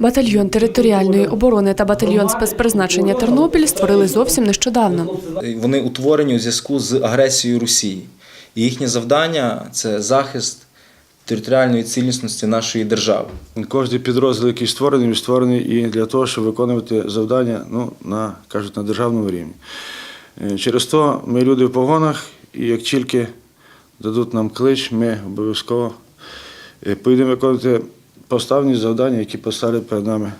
Батальйон територіальної оборони та батальйон спецпризначення Тернопіль створили зовсім нещодавно. Вони утворені у зв'язку з агресією Росії. І їхнє завдання це захист територіальної цілісності нашої держави. Кожний підрозділ, який створений, він створений і для того, щоб виконувати завдання ну, на, кажуть, на державному рівні. Е, Через то ми люди в погонах, і як тільки дадуть нам клич, ми обов'язково е, поїдемо виконувати поставлені завдання, які поставили перед нами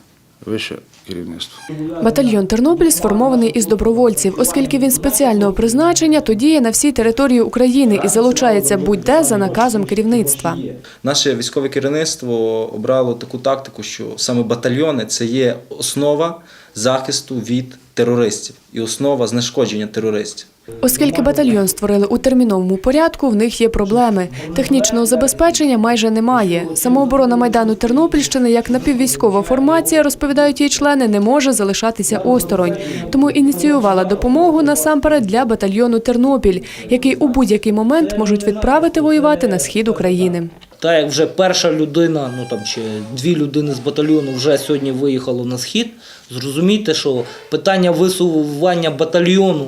вище керівництво. Батальйон Тернопіль сформований із добровольців, оскільки він спеціального призначення, то діє на всій території України і залучається будь-де за наказом керівництва. Наше військове керівництво обрало таку тактику, що саме батальйони це є основа захисту від терористів і основа знешкодження терористів. Оскільки батальйон створили у терміновому порядку, в них є проблеми. Технічного забезпечення майже немає. Самооборона майдану Тернопільщини, як напіввійськова формація, розповідають її члени, не може залишатися осторонь. Тому ініціювала допомогу насамперед для батальйону Тернопіль, який у будь-який момент можуть відправити воювати на схід України. Та як вже перша людина, ну там чи дві людини з батальйону вже сьогодні виїхало на схід, зрозумійте, що питання висування батальйону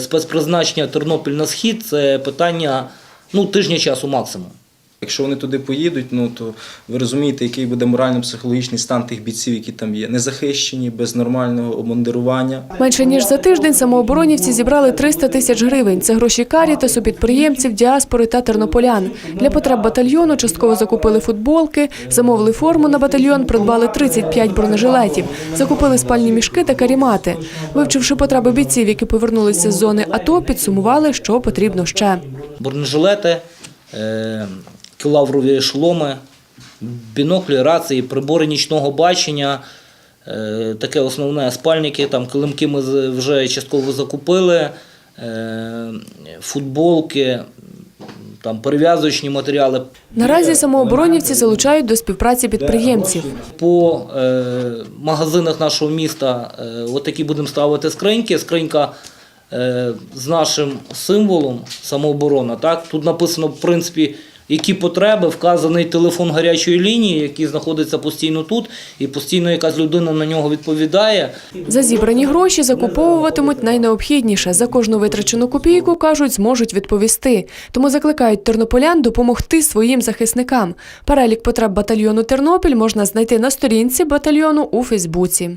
спецпризначення Тернопіль на схід це питання ну, тижня часу максимум. Якщо вони туди поїдуть, ну то ви розумієте, який буде морально-психологічний стан тих бійців, які там є, незахищені, без нормального обмундирування. Менше ніж за тиждень самооборонівці зібрали 300 тисяч гривень. Це гроші карітасу, підприємців, діаспори та тернополян. Для потреб батальйону частково закупили футболки, замовили форму на батальйон, придбали 35 бронежилетів, закупили спальні мішки та карімати. Вивчивши потреби бійців, які повернулися з зони АТО, підсумували, що потрібно ще. Бронежилети, кілаврові шоломи, біноклі, рації, прибори нічного бачення. Е, таке основне спальники, там килимки ми вже частково закупили, е, футболки, там перев'язочні матеріали. Наразі самооборонівці залучають до співпраці підприємців. По е, магазинах нашого міста отакі будемо ставити скриньки. Скринька з нашим символом самооборона. Так? Тут написано, в принципі, які потреби, вказаний телефон гарячої лінії, який знаходиться постійно тут, і постійно якась людина на нього відповідає. За зібрані гроші закуповуватимуть найнеобхідніше. За кожну витрачену копійку, кажуть, зможуть відповісти. Тому закликають тернополян допомогти своїм захисникам. Перелік потреб батальйону Тернопіль можна знайти на сторінці батальйону у Фейсбуці.